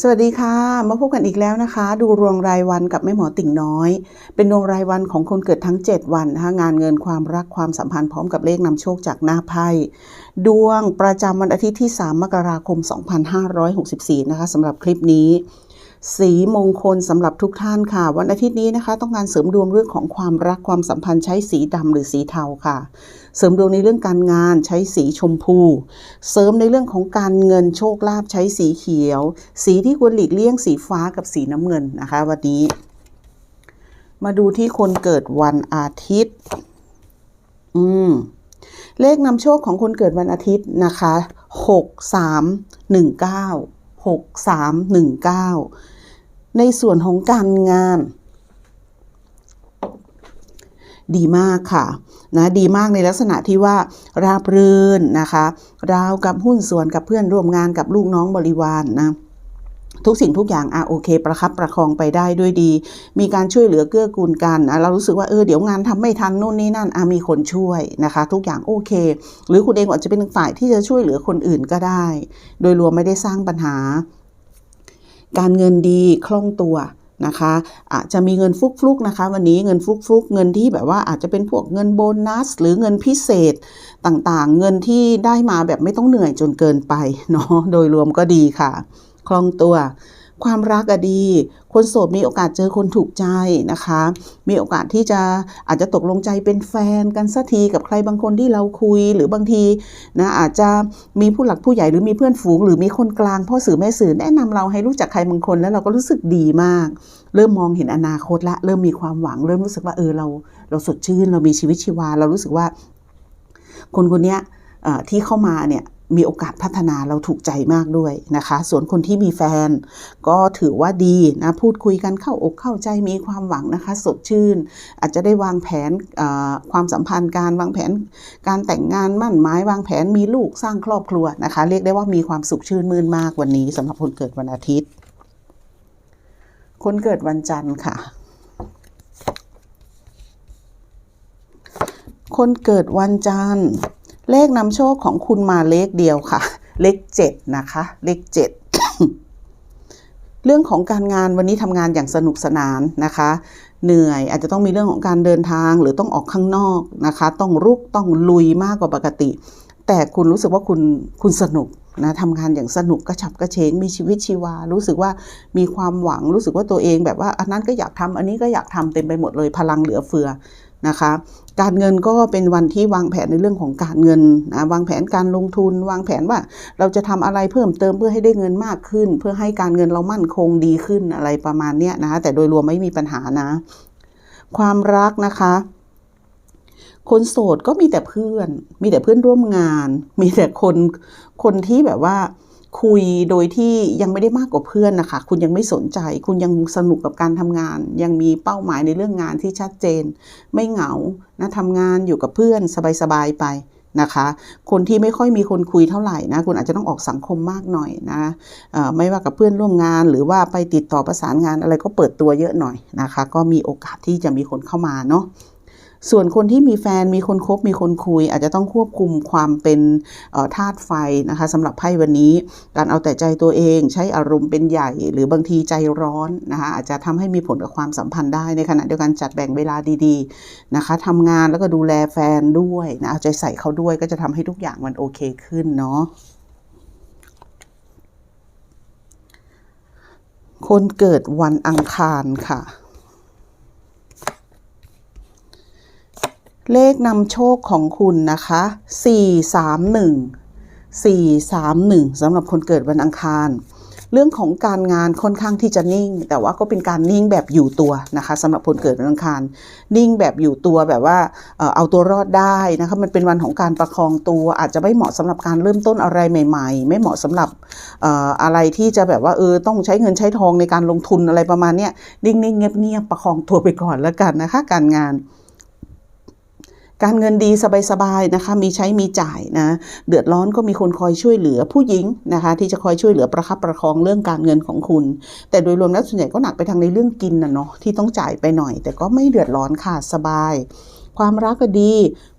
สวัสดีค่ะ มาพบกันอีกแล้วนะคะ ดูดวงรายวันกับแม่หมอติ่งน้อย เป็นดวงรายวันของคนเกิดทั้ง 7 วันนะคะงานเงินความรักความสัมพันธ์พร้อมกับเลขนำโชคจากหน้าไพ่ดวงประจำวันอาทิตย์ที่ 3 มกราคม 2564 นะคะสำหรับคลิปนี้ สีมงคลสำหรับทุกท่านค่ะ วันอาทิตย์นี้นะคะ ต้องการเสริมดวงเรื่องของความรักความสัมพันธ์ใช้สีดำหรือสีเทาค่ะ เสริมดวงในเรื่องการงานใช้สีชมพู เสริมในเรื่องของการเงินโชคลาภใช้สีเขียว สีที่ควรหลีกเลี่ยงสีฟ้ากับสีน้ำเงินนะคะ วันนี้ มาดูที่คนเกิดวันอาทิตย์ อืมเลขนำโชคของคนเกิดวันอาทิตย์นะคะหกสามหนึ่งเก้าหกสามหนึ่งเก้า ในส่วนของการงาน ดีมากค่ะนะดีมากในลักษณะที่ว่าราบรื่นนะคะราวกับหุ้นส่วนกับเพื่อนร่วมงานกับลูกน้องบริวารนนะทุกสิ่งทุกอย่างอะโอเค ประคับประคองไปได้ด้วยดี มีการช่วยเหลือเกื้อกูลกันอะเรารู้สึกว่าเออเดี๋ยวงานทำไม่ทันนู่นนี่นั่นอะมีคนช่วยนะคะ ทุกอย่างโอเค หรือคุณเองอาจจะเป็นฝ่ายที่จะช่วยเหลือคนอื่นก็ได้ โดยรวมไม่ได้สร้างปัญหา การเงินดีคล่องตัวนะคะอาจจะมีเงินฟุกฟุกนะคะวันนี้เงินฟุกฟุกเงินที่แบบว่าอาจจะเป็นพวกเงินโบนัส หรือเงินพิเศษต่างๆ เงินที่ได้มาแบบไม่ต้องเหนื่อยจนเกินไปเนาะโดยรวมก็ดีค่ะ คล่องตัว ความรักอะดี คนโสดมีโอกาสเจอคนถูกใจนะคะ มีโอกาสที่จะอาจจะตกลงใจเป็นแฟนกันสักทีกับใครบางคนที่เราคุยหรือบางทีนะอาจจะมีผู้หลักผู้ใหญ่หรือมีเพื่อนฝูง หรือมีคนกลางพ่อสื่อแม่สื่อแนะนำเราให้รู้จักใครบางคนแล้วเราก็รู้สึกดีมาก เริ่มมองเห็นอนาคตละเริ่มมีความหวัง เริ่มรู้สึกว่าเออเราเราสดชื่น เรามีชีวิตชีวาเรารู้สึกว่า คนคนนี้ที่เข้ามาเนี่ย มีโอกาสพัฒนาเราถูกใจมากด้วยนะคะ ส่วนคนที่มีแฟน ก็ถือว่าดีนะพูดคุยกันเข้าอกเข้าใจมีความหวังนะคะ สดชื่น อาจจะได้วางแผนความสัมพันธ์การวางแผนการแต่งงานมั่นหมายวางแผนมีลูกสร้างครอบครัวนะคะ เรียกได้ว่ามีความสุขชื่นมื่นมากวันนี้สำหรับคนเกิดวันอาทิตย์ คนเกิดวันจันทร์ค่ะ คนเกิดวันจันทร์ เลขนำโชคของคุณมาเลขเดียวค่ะ เลขเจ็ดนะคะ เลขเจ็ดเรื่องของการงานวันนี้ทำงานอย่างสนุกสนานนะคะ เหนื่อยอาจจะต้องมีเรื่องของการเดินทางหรือต้องออกข้างนอกนะคะ ต้องรุกต้องลุยมากกว่าปกติ แต่คุณรู้สึกว่าคุณคุณสนุกนะทำงานอย่างสนุกกระฉับกระเฉงมีชีวิตชีวา รู้สึกว่ามีความหวังรู้สึกว่าตัวเองแบบว่าอันนั้นก็อยากทำอันนี้ก็อยากทำเต็มไปหมดเลยพลังเหลือเฟือ นะคะ การเงินก็เป็นวันที่วางแผนในเรื่องของการเงินนะวางแผนการลงทุน วางแผนว่าเราจะทำอะไรเพิ่มเติมเพื่อให้ได้เงินมากขึ้น เพื่อให้การเงินเรามั่นคงดีขึ้นอะไรประมาณเนี้ยนะคะแต่โดยรวมไม่มีปัญหานะ ความรักนะคะคนโสดก็มีแต่เพื่อน มีแต่เพื่อนร่วมงาน มีแต่คน คนที่แบบว่า คุยโดยที่ยังไม่ได้มากกว่าเพื่อนนะคะ คุณยังไม่สนใจ คุณยังสนุกกับการทำงาน ยังมีเป้าหมายในเรื่องงานที่ชัดเจน ไม่เหงานะทำงานอยู่กับเพื่อนสบายๆไปนะคะ คนที่ไม่ค่อยมีคนคุยเท่าไหร่นะ คุณอาจจะต้องออกสังคมมากหน่อยนะไม่ว่ากับเพื่อนร่วมงาน หรือว่าไปติดต่อประสานงานอะไรก็เปิดตัวเยอะหน่อยนะคะ ก็มีโอกาสที่จะมีคนเข้ามาเนาะ ส่วนคนที่มีแฟนมีคนคบมีคนคุย อาจจะต้องควบคุมความเป็นธาตุไฟนะคะสำหรับไพ่วันนี้ การเอาแต่ใจตัวเองใช้อารมณ์เป็นใหญ่ หรือบางทีใจร้อนนะคะอาจจะทำให้มีผลกับความสัมพันธ์ได้ในขณะเดียวกันจัดแบ่งเวลาดีๆนะคะทำงานแล้วก็ดูแลแฟนด้วยนะเอาใจใส่เขาด้วยก็จะทำให้ทุกอย่างมันโอเคขึ้นเนาะคนเกิดวันอังคารค่ะ เลขนำโชคของคุณนะคะ 431 431สำหรับคนเกิดวันอังคาร เรื่องของการงานค่อนข้างที่จะนิ่ง แต่ว่าก็เป็นการนิ่งแบบอยู่ตัวนะคะสำหรับคนเกิดวันอังคาร นิ่งแบบอยู่ตัวแบบว่าเอาตัวรอดได้นะคะมันเป็นวันของการประคองตัว อาจจะไม่เหมาะสำหรับการเริ่มต้นอะไรใหม่ ๆ ไม่เหมาะสำหรับเอ่ออะไรที่จะแบบว่าเออต้องใช้เงินใช้ทองในการลงทุนอะไรประมาณเนี้ยนิ่งๆเงียบๆประคองตัวไปก่อนแล้วกันนะคะ การงาน การเงินดีสบายๆนะคะ มีใช้มีจ่ายนะ เดือดร้อนก็มีคนคอยช่วยเหลือผู้หญิงนะคะ ที่จะคอยช่วยเหลือประคับประคองเรื่องการเงินของคุณ แต่โดยรวมแล้วส่วนใหญ่ก็หนักไปทางในเรื่องกินนะเนาะที่ต้องจ่ายไปหน่อย แต่ก็ไม่เดือดร้อนค่ะสบายความรักก็ดี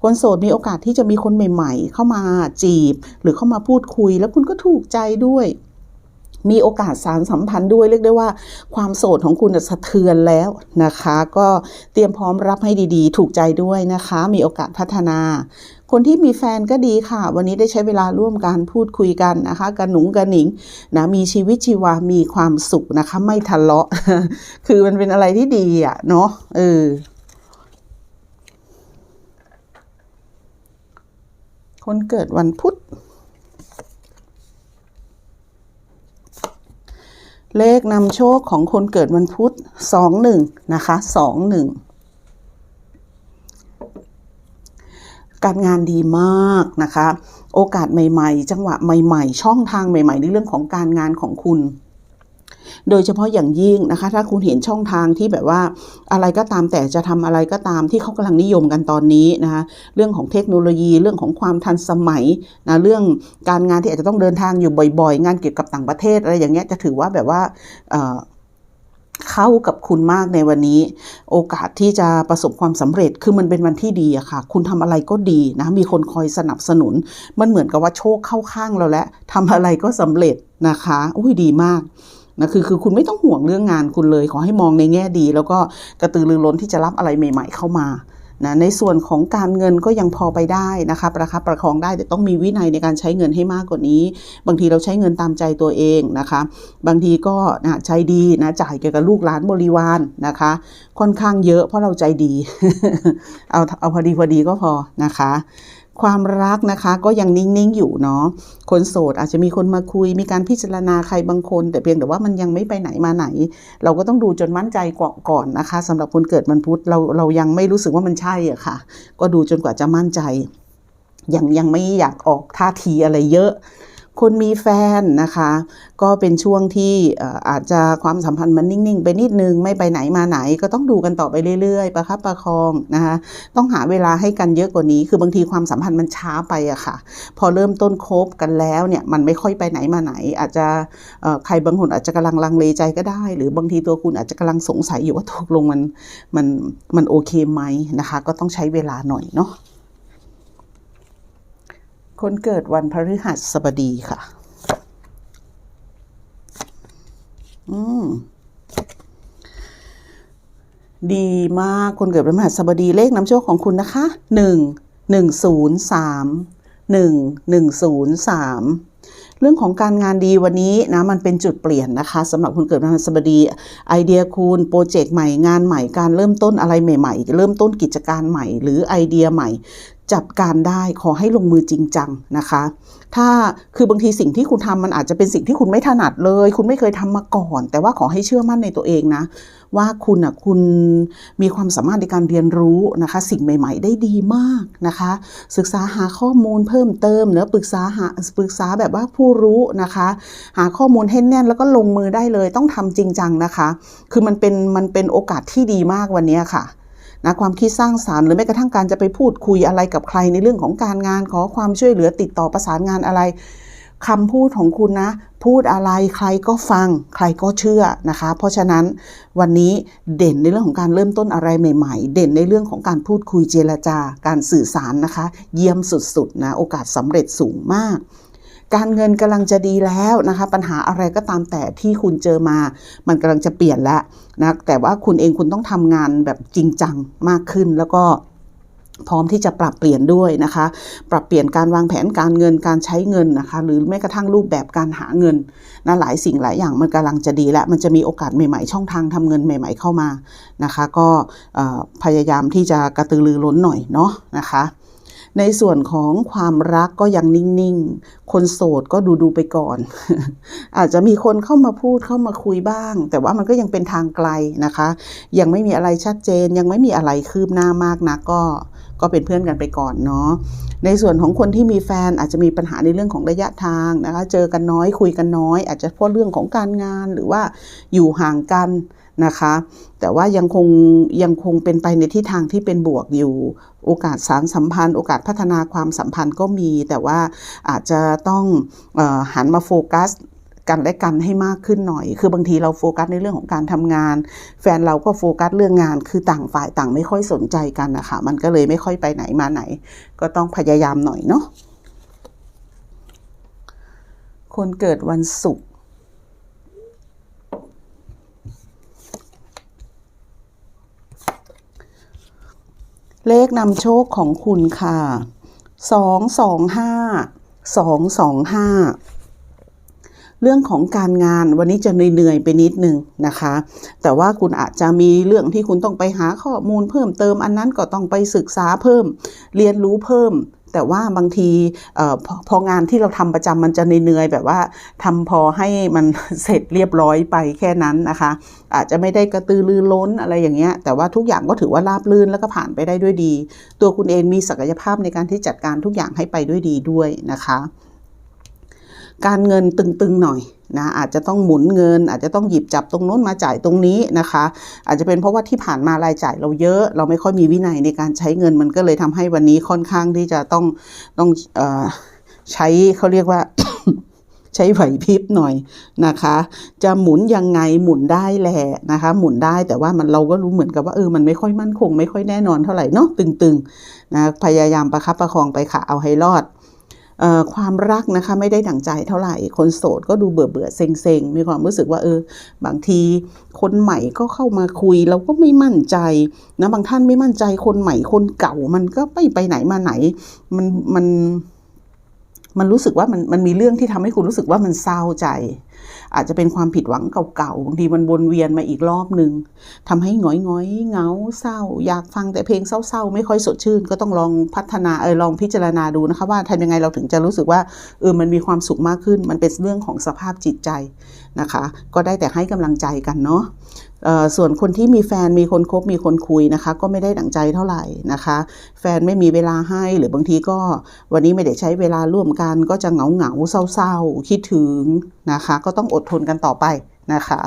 คนโสดมีโอกาสที่จะมีคนใหม่ ๆ เข้ามาจีบ หรือเข้ามาพูดคุย แล้วคุณก็ถูกใจด้วย มีโอกาสสารสัมพันธ์ด้วยเรียกได้ว่า ความโสดของคุณสะเทือนแล้วนะคะ ก็เตรียมพร้อมรับให้ดีๆ ถูกใจด้วยนะคะ มีโอกาสพัฒนา คนที่มีแฟนก็ดีค่ะ วันนี้ได้ใช้เวลาร่วมกันพูดคุยกันนะคะกันหนุงกันหนิงนะมีชีวิตชีวามีความสุขนะคะ ไม่ทะเลาะ คือมันเป็นอะไรที่ดีอะเนาะเออคนเกิดวันพุธ เลข นำโชคของคนเกิดวันพุธสองหนึ่งนะคะสองหนึ่งการงานดีมากนะคะ โอกาสใหม่ ๆ จังหวะใหม่ ๆ ช่องทางใหม่ ๆ ในเรื่องของการงานของคุณ โดยเฉพาะอย่างยิ่งนะคะ ถ้าคุณเห็นช่องทางที่แบบว่าอะไรก็ตามแต่จะทำอะไรก็ตามที่เขากำลังนิยมกันตอนนี้นะคะเรื่องของเทคโนโลยีเรื่องของความทันสมัยนะเรื่องการงานที่อาจจะต้องเดินทางอยู่บ่อย ๆ งานเกี่ยวกับต่างประเทศอะไรอย่างเงี้ยจะถือว่าแบบว่าเข้ากับคุณมากในวันนี้ โอกาสที่จะประสบความสำเร็จคือมันเป็นวันที่ดีอะค่ะ คุณทำอะไรก็ดีนะมีคนคอยสนับสนุน มันเหมือนกับว่าโชคเข้าข้างเราแล้วทำอะไรก็สำเร็จนะคะ อุ้ยดีมาก นะคือคือคุณไม่ต้องห่วงเรื่องงานคุณเลย ขอให้มองในแง่ดี แล้วก็กระตือรือร้นที่จะรับอะไรใหม่ ๆ เข้ามานะในส่วนของการเงินก็ยังพอไปได้นะคะประคับประคองได้แต่ต้องมีวินัยในการใช้เงินให้มากกว่านี้ บางทีเราใช้เงินตามใจตัวเองนะคะ บางทีก็นะใช้ดีนะจ่ายเกี่ยวกับลูกหลานบริวารนะคะ ค่อนข้างเยอะเพราะเราใจดี เอาเอาพอดีพอดีก็พอนะคะ ความรักนะคะ ก็ยังนิ่งๆอยู่เนาะคนโสดอาจจะมีคนมาคุย มีการพิจารณาใครบางคน แต่เพียงแต่ว่ามันยังไม่ไปไหนมาไหน เราก็ต้องดูจนมั่นใจก่อนก่อนนะคะสำหรับคนเกิดมันพุธเราเรายังไม่รู้สึกว่ามันใช่อะค่ะ ก็ดูจนกว่าจะมั่นใจยังยังไม่อยากออกท่าทีอะไรเยอะ คนมีแฟนนะคะ ก็เป็นช่วงที่อาจจะความสัมพันธ์มันนิ่ง ๆ ไปนิดนึงไม่ไปไหนมาไหน ก็ต้องดูกันต่อไปเรื่อย ๆ ประคับประคองนะคะต้องหาเวลาให้กันเยอะกว่านี้ คือบางทีความสัมพันธ์มันช้าไปอะค่ะ พอเริ่มต้นคบกันแล้วเนี่ยมันไม่ค่อยไปไหนมาไหน อาจจะใครบางคนอาจจะกำลังลังเลใจก็ได้ หรือบางทีตัวคุณอาจจะกำลังสงสัยอยู่ว่าตกลงมันมันมันโอเคไหมนะคะ ก็ต้องใช้เวลาหน่อยเนาะ คนเกิดวันพฤหัสบดีค่ะ อืม ดีมาก คนเกิดวันพฤหัสบดีเลขนำโชคของคุณนะคะหนึ่งหนึ่งศูนย์สามหนึ่งหนึ่งศูนย์สามเรื่องของการงานดีวันนี้นะมันเป็นจุดเปลี่ยนนะคะสำหรับคนเกิดวันพฤหัสบดี ไอเดียคุณโปรเจกต์ใหม่งานใหม่การเริ่มต้นอะไรใหม่ ๆ เริ่มต้นกิจการใหม่ หรือไอเดียใหม่ จัดการได้ขอให้ลงมือจริงจังนะคะ ถ้าคือบางทีสิ่งที่คุณทำมันอาจจะเป็นสิ่งที่คุณไม่ถนัดเลย คุณไม่เคยทำมาก่อน แต่ว่าขอให้เชื่อมั่นในตัวเองนะ ว่าคุณอะคุณมีความสามารถในการเรียนรู้นะคะ สิ่งใหม่ ๆ ได้ดีมากนะคะ ศึกษาหาข้อมูลเพิ่มเติมเนือปรึกษาหาปรึกษาแบบว่าผู้รู้นะคะ หาข้อมูลให้แน่นแล้วก็ลงมือได้เลย ต้องทำจริงจังนะคะ คือมันเป็นมันเป็นโอกาสที่ดีมากวันนี้ค่ะ นะความคิดสร้างสารรค์หรือแม้กระทั่งการจะไปพูดคุยอะไรกับใครในเรื่องของการงานขอความช่วยเหลือติดต่อประสานงานอะไรคำพูดของคุณนะ พูดอะไรใครก็ฟัง ใครก็เชื่อนะคะ เพราะฉะนั้นวันนี้เด่นในเรื่องของการเริ่มต้นอะไรใหม่ ๆ เด่นในเรื่องของการพูดคุยเจรจาการสื่อสารนะคะ เยี่ยมสุดๆนะโอกาสสำเร็จสูงมาก การเงินกำลังจะดีแล้วนะคะ ปัญหาอะไรก็ตามแต่ที่คุณเจอมา มันกำลังจะเปลี่ยนแล้วนะแต่ว่าคุณเองคุณต้องทำงานแบบจริงจังมากขึ้นแล้วก็พร้อมที่จะปรับเปลี่ยนด้วยนะคะ ปรับเปลี่ยนการวางแผนการเงินการใช้เงินนะคะ หรือแม้กระทั่งรูปแบบการหาเงินนะหลายสิ่งหลายอย่างมันกำลังจะดีแล้วมันจะมีโอกาสใหม่ๆ ช่องทางทำเงินใหม่ ๆ เข้ามานะคะ ก็พยายามที่จะกระตือรือร้นหน่อยเนาะนะคะ ในส่วนของความรักก็ยังนิ่งๆ คนโสดก็ดูดูๆไปก่อน อาจจะมีคนเข้ามาพูดเข้ามาคุยบ้าง แต่ว่ามันก็ยังเป็นทางไกลนะคะ ยังไม่มีอะไรชัดเจน ยังไม่มีอะไรคืบหน้ามากนักก็ก็เป็นเพื่อนกันไปก่อนเนาะ ในส่วนของคนที่มีแฟนอาจจะมีปัญหาในเรื่องของระยะทางนะคะ เจอกันน้อยคุยกันน้อย อาจจะเพราะเรื่องของการงานหรือว่าอยู่ห่างกัน นะคะ แต่ว่ายังคงยังคงเป็นไปในทิศทางที่เป็นบวกอยู่ โอกาสสารสัมพันธ์ โอกาสพัฒนาความสัมพันธ์ก็มี แต่ว่าอาจจะต้องออหันมาโฟกัสกันและกันให้มากขึ้นหน่อย คือบางทีเราโฟกัสในเรื่องของการทำงาน แฟนเราก็โฟกัสเรื่องงาน คือต่างฝ่ายต่างไม่ค่อยสนใจกันนะคะ มันก็เลยไม่ค่อยไปไหนมาไหน ก็ต้องพยายามหน่อยเนาะ คนเกิดวันศุกร์ เลขนำโชคของคุณค่ะสองสองห้าสองสองห้าเรื่องของการงานวันนี้จะเหนื่อยๆไปนิดนึงนะคะ แต่ว่าคุณอาจจะมีเรื่องที่คุณต้องไปหาข้อมูลเพิ่มเติมอันนั้นก็ต้องไปศึกษาเพิ่ม เรียนรู้เพิ่ม แต่ว่าบางทีออพอพองานที่เราทำประจำมันจะเหนื่อยๆแบบว่าทำพอให้มันเสร็จเรียบร้อยไปแค่นั้นนะคะ อาจจะไม่ได้กระตือรือร้นอะไรอย่างเงี้ยแต่ว่าทุกอย่างก็ถือว่าราบรื่นแล้วก็ผ่านไปได้ด้วยดี ตัวคุณเองมีศักยภาพในการที่จัดการทุกอย่างให้ไปด้วยดีด้วยนะคะ การเงินตึงๆหน่อย นะอาจจะต้องหมุนเงิน อาจจะต้องหยิบจับตรงโน้นมาจ่ายตรงนี้นะคะ อาจจะเป็นเพราะว่าที่ผ่านมารายจ่ายเราเยอะ เราไม่ค่อยมีวินัยในการใช้เงินมันก็เลยทำให้วันนี้ค่อนข้างที่จะต้องต้องอใช้เขาเรียกว่าใช้ไหวพริบหน่อยนะคะ จะหมุนยังไงหมุนได้แหละนะคะ หมุนได้แต่ว่ามันเราก็รู้เหมือนกับว่าเออมันไม่ค่อยมั่นคง ไม่ค่อยแน่นอนเท่าไหร่เนาะตึงๆนะพยายามประคับประคองไปค่ะเอาให้รอด ความรักนะคะไม่ได้ดั่งใจเท่าไหร่ คนโสดก็ดูเบื่อเบื่อเซ็งเซ็งมีความรู้สึกว่าเออ บางทีคนใหม่ก็เข้ามาคุย เราก็ไม่มั่นใจนะบางท่านไม่มั่นใจคนใหม่คนเก่ามันก็ไม่ไปไหนมาไหน มันมันมันรู้สึกว่ามันมันมีเรื่องที่ทำให้คุณรู้สึกว่ามันเศร้าใจ อาจจะเป็นความผิดหวังเก่าๆบางทีมันวนเวียนมาอีกรอบหนึ่งทำให้หงอยงอยๆเงาเศร้า อยากฟังแต่เพลงเศร้าๆ ไม่ค่อยสดชื่น ก็ต้องลองพัฒนาเออลองพิจารณาดูนะคะว่าทำยังไงเราถึงจะรู้สึกว่าเออมันมีความสุขมากขึ้น มันเป็นเรื่องของสภาพจิตใจนะคะ ก็ได้แต่ให้กำลังใจกันเนาะส่วนคนที่มีแฟนมีคนคบมีคนคุยนะคะ ก็ไม่ได้ดั่งใจเท่าไหร่นะคะ แฟนไม่มีเวลาให้หรือบางทีก็วันนี้ไม่ได้ใช้เวลาร่วมกัน ก็จะเหงาเหงาๆเศร้าๆคิดถึงนะคะก็ต้องอดทนกันต่อไปนะคะ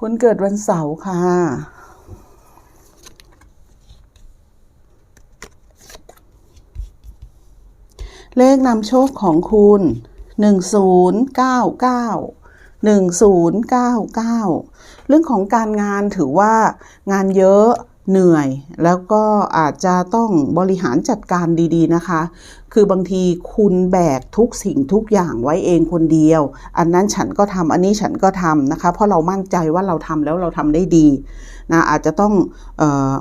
คนเกิดวันเสาร์ค่ะเลขนำโชคของคุณ 1099 1099 เรื่องของการงานถือว่างานเยอะ เหนื่อย แล้วก็อาจจะต้องบริหารจัดการดีๆนะคะ คือบางทีคุณแบกทุกสิ่งทุกอย่างไว้เองคนเดียว อันนั้นฉันก็ทำอันนี้ฉันก็ทำนะคะ เพราะเรามั่นใจว่าเราทำแล้วเราทำได้ดีนะอาจจะต้องออ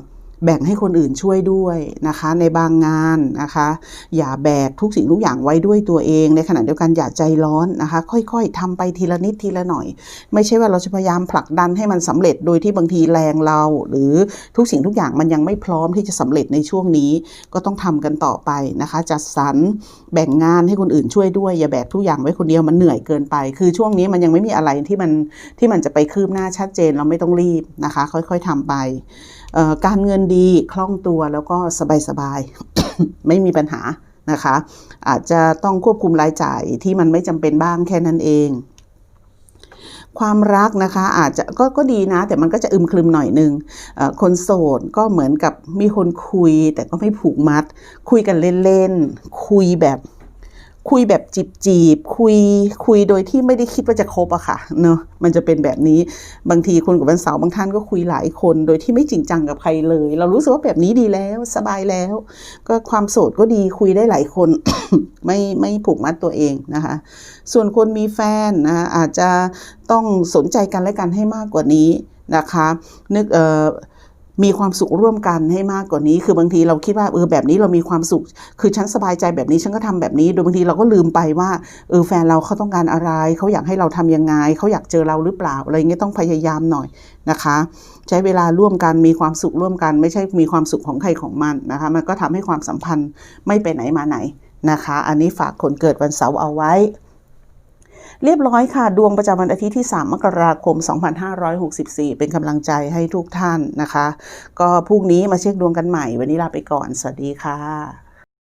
แบ่งให้คนอื่นช่วยด้วยนะคะ ในบางงานนะคะ อย่าแบกทุกสิ่งทุกอย่างไว้ด้วยตัวเอง ในขณะเดียวกันอย่าใจร้อนนะคะ ค่อยๆทำไปทีละนิดทีละหน่อย ไม่ใช่ว่าเราจะพยายามผลักดันให้มันสำเร็จโดยที่บางทีแรงเรา หรือทุกสิ่งทุกอย่างมันยังไม่พร้อมที่จะสำเร็จในช่วงนี้ ก็ต้องทำกันต่อไปนะคะ จัดสรรแบ่งงานให้คนอื่นช่วยด้วย อย่าแบกทุกอย่างไว้คนเดียวมันเหนื่อยเกินไป คือช่วงนี้มันยังไม่มีอะไรที่มันที่มันจะไปคืบหน้าชัดเจนเราไม่ต้องรีบนะคะ ค่อยๆทำไปการเงินดีคล่องตัวแล้วก็สบายๆ ไม่มีปัญหานะคะ อาจจะต้องควบคุมรายจ่ายที่มันไม่จำเป็นบ้างแค่นั้นเองความรักนะคะอาจจะก็ก็ดีนะ แต่มันก็จะอึมครึมหน่อยนึงคนโสดก็เหมือนกับมีคนคุย แต่ก็ไม่ผูกมัด คุยกันเล่นๆ คุยแบบ คุยแบบจีบจีบคุยคุยโดยที่ไม่ได้คิดว่าจะคบอะค่ะเนอะมันจะเป็นแบบนี้บางทีคนกับวันเสาร์บางท่านก็คุยหลายคน โดยที่ไม่จริงจังกับใครเลย เรารู้สึกว่าแบบนี้ดีแล้วสบายแล้ว ก็ความโสดก็ดีคุยได้หลายคนไม่ไม่ผูกมัดตัวเองนะคะ ส่วนคนมีแฟนนะอาจจะต้องสนใจกันและกันให้มากกว่านี้นะคะ นึกเอ่อ มีความสุขร่วมกันให้มากกว่านี้ คือบางทีเราคิดว่าเออแบบนี้เรามีความสุข คือฉันสบายใจแบบนี้ฉันก็ทำแบบนี้ โดยบางทีเราก็ลืมไปว่าเออแฟนเราเขาต้องการอะไร เขาอยากให้เราทำยังไง เขาอยากเจอเราหรือเปล่าอะไรเงี้ยต้องพยายามหน่อยนะคะ ใช้เวลาร่วมกันมีความสุขร่วมกัน ไม่ใช่มีความสุขของใครของมันนะคะ มันก็ทำให้ความสัมพันธ์ไม่ไปไหนมาไหนนะคะ อันนี้ฝากคนเกิดวันเสาร์เอาไว้ เรียบร้อยค่ะ ดวงประจำวันอาทิตย์ที่ 3 มกราคม 2564 เป็นกำลังใจให้ทุกท่านนะคะ ก็พรุ่งนี้มาเช็คดวงกันใหม่ วันนี้ลาไปก่อน สวัสดีค่ะ